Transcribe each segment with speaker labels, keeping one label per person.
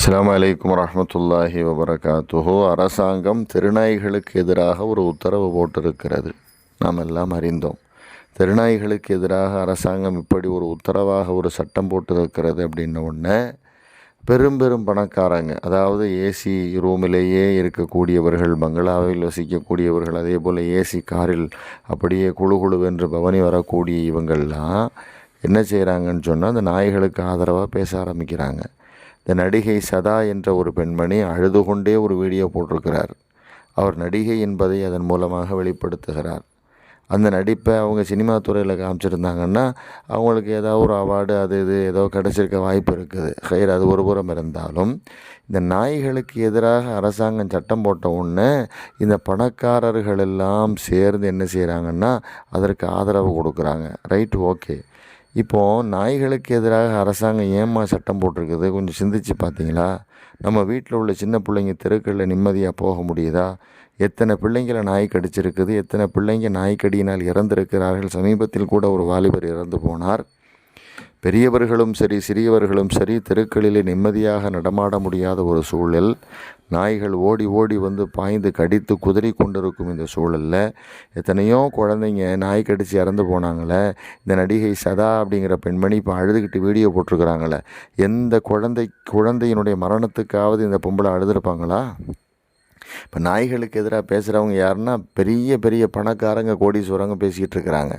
Speaker 1: அஸ்ஸலாமு அலைக்கும் வரஹ்மத்துல்லாஹி வபரகாத்துஹு. அரசாங்கம் திருநாய்களுக்கு எதிராக ஒரு உத்தரவு போட்டிருக்கிறது. நாம் எல்லாம் அறிந்தோம். திருநாய்களுக்கு எதிராக அரசாங்கம் இப்படி ஒரு உத்தரவாக ஒரு சட்டம் போட்டிருக்கிறது அப்படின்ன உடனே பெரும் பெரும் பணக்காரங்க அதாவது ஏசி ரூமிலேயே இருக்கக்கூடியவர்கள் பங்களாவில் வசிக்கக்கூடியவர்கள் அதே போல் ஏசி காரில் அப்படியே குழு குழுவென்று பவனி வரக்கூடிய இவங்கள்லாம் என்ன செய்கிறாங்கன்னு சொன்னால் அந்த நாய்களுக்கு ஆதரவாக பேச ஆரம்பிக்கிறாங்க. இந்த நடிகை சதா என்ற ஒரு பெண்மணி அழுது கொண்டே ஒரு வீடியோ போட்டிருக்கிறார். அவர் நடிகை என்பதை அதன் மூலமாக வெளிப்படுத்துகிறார். அந்த நடிப்பை அவங்க சினிமா துறையில் காமிச்சிருந்தாங்கன்னா அவங்களுக்கு ஏதாவது ஒரு அவார்டு அது இது ஏதோ கிடச்சிருக்க வாய்ப்பு இருக்குது. ஹைர் அது ஒரு புறம் இருந்தாலும் இந்த நாய்களுக்கு எதிராக அரசாங்கம் சட்டம் போட்ட உடனே இந்த பணக்காரர்கள் எல்லாம் சேர்ந்து என்ன செய்கிறாங்கன்னா அதற்கு ஆதரவு கொடுக்குறாங்க. Right okay. இப்போது நாய்களுக்கு எதிராக அரசாங்கம் ஏம்மா சட்டம் போட்டிருக்குது? கொஞ்சம் சிந்திச்சு பார்த்தீங்களா? நம்ம வீட்டில் உள்ள சின்ன பிள்ளைங்க தெருக்களில் நிம்மதியாக போக முடியுதா? எத்தனை பிள்ளைங்களை நாய் கடிச்சிருக்குது? எத்தனை பிள்ளைங்க நாய்க்கடியினால் இறந்திருக்கிறார்கள்? சமீபத்தில் கூட ஒரு வாலிபர் இறந்து போனார். பெரியவர்களும் சரி சிறியவர்களும் சரி தெருக்களிலே நிம்மதியாக நடமாட முடியாத ஒரு சூழல். நாய்கள் ஓடி ஓடி வந்து பாய்ந்து கடித்து குதறி கொண்டிருக்கும் இந்த சூழலில் எத்தனையோ குழந்தைங்க நாய் கடித்து இறந்து போனாங்களே இந்த நடிகை சதா அப்படிங்கிற பெண்மணி இப்போ அழுதுகிட்டு வீடியோ போட்டிருக்கிறாங்களே எந்த குழந்தை குழந்தையினுடைய மரணத்துக்காவது இந்த பொம்பளை அழுதுருப்பாங்களா? இப்போ நாய்களுக்கு எதிராக பேசுகிறவங்க யாருன்னா பெரிய பெரிய பணக்காரங்க கோடீஸ்வரங்க பேசிக்கிட்டு இருக்கிறாங்க.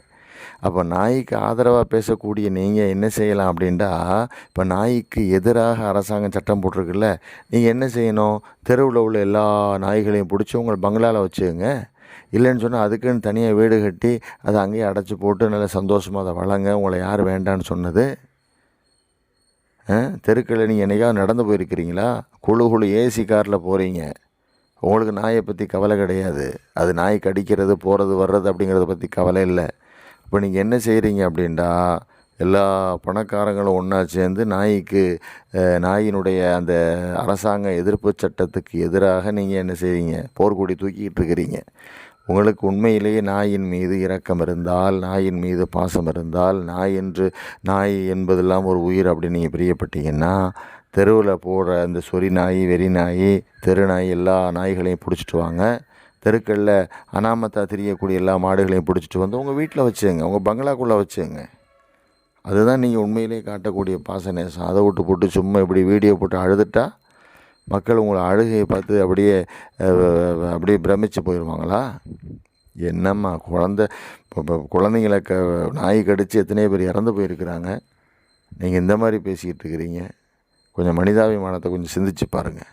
Speaker 1: அப்போ நாய்க்கு ஆதரவாக பேசக்கூடிய நீங்கள் என்ன செய்யலாம் அப்படின்டா இப்போ நாய்க்கு எதிராக அரசாங்கம் சட்டம் போட்டிருக்குல்ல நீங்கள் என்ன செய்யணும்? தெருவில் உள்ள எல்லா நாய்களையும் பிடிச்சி உங்களை பங்களாவில் வச்சுக்கோங்க. இல்லைன்னு சொன்னால் அதுக்குன்னு தனியாக வீடு கட்டி அதை அங்கேயே அடைச்சி போட்டு நல்லா சந்தோஷமாக அதை வளங்க. உங்களை யார் வேண்டான்னு சொன்னது? தெருக்களில் நீங்கள் என்னைக்காவது நடந்து போயிருக்கிறீங்களா? குழு குழு ஏசி காரில் போகிறீங்க உங்களுக்கு நாயை பற்றி கவலை கிடையாது. அது நாய் கடிக்கிறது போகிறது வர்றது அப்படிங்கிறத பற்றி கவலை இல்லை. இப்போ நீங்கள் என்ன செய்கிறீங்க அப்படின்டா எல்லா பணக்காரங்களும் ஒன்றா சேர்ந்து நாய்க்கு நாயினுடைய அந்த அரசாங்க எதிர்ப்பு சட்டத்துக்கு எதிராக நீங்கள் என்ன செய்கிறீங்க போர்க்கொடி தூக்கிக்கிட்டு இருக்கிறீங்க. உங்களுக்கு உண்மையிலேயே நாயின் மீது இரக்கம் இருந்தால் நாயின் மீது பாசம் இருந்தால் நாய் என்று நாய் என்பதெல்லாம் ஒரு உயிர் அப்படின்னு நீங்கள் பிரியப்பட்டீங்கன்னா தெருவில் போடுற அந்த சொறி நாய் வெறி நாய் தெரு நாய் எல்லா நாய்களையும் பிடிச்சிட்டு வாங்க. தெருக்களில் அனாமத்தா திரியக்கூடிய எல்லா மாடுகளையும் பிடிச்சிட்டு வந்து உங்கள் வீட்டில் வச்சுங்க. உங்கள் பங்களாக்குள்ளே வச்சுங்க. அதுதான் நீங்கள் உண்மையிலேயே காட்டக்கூடிய பாசநேசம் அதை விட்டு போட்டு சும்மா இப்படி வீடியோ போட்டு அழுதுட்டா மக்கள் உங்களை அழுகையை பார்த்து அப்படியே அப்படியே பிரமிச்சு போயிடுவாங்களா என்னம்மா குழந்த இப்போ குழந்தைங்கள க நாய் கடித்து எத்தனையோ பேர் இறந்து போயிருக்கிறாங்க. நீங்கள் இந்த மாதிரி பேசிக்கிட்டு இருக்கிறீங்க. கொஞ்சம் மனிதாபிமானத்தை கொஞ்சம் சிந்திச்சு பாருங்கள்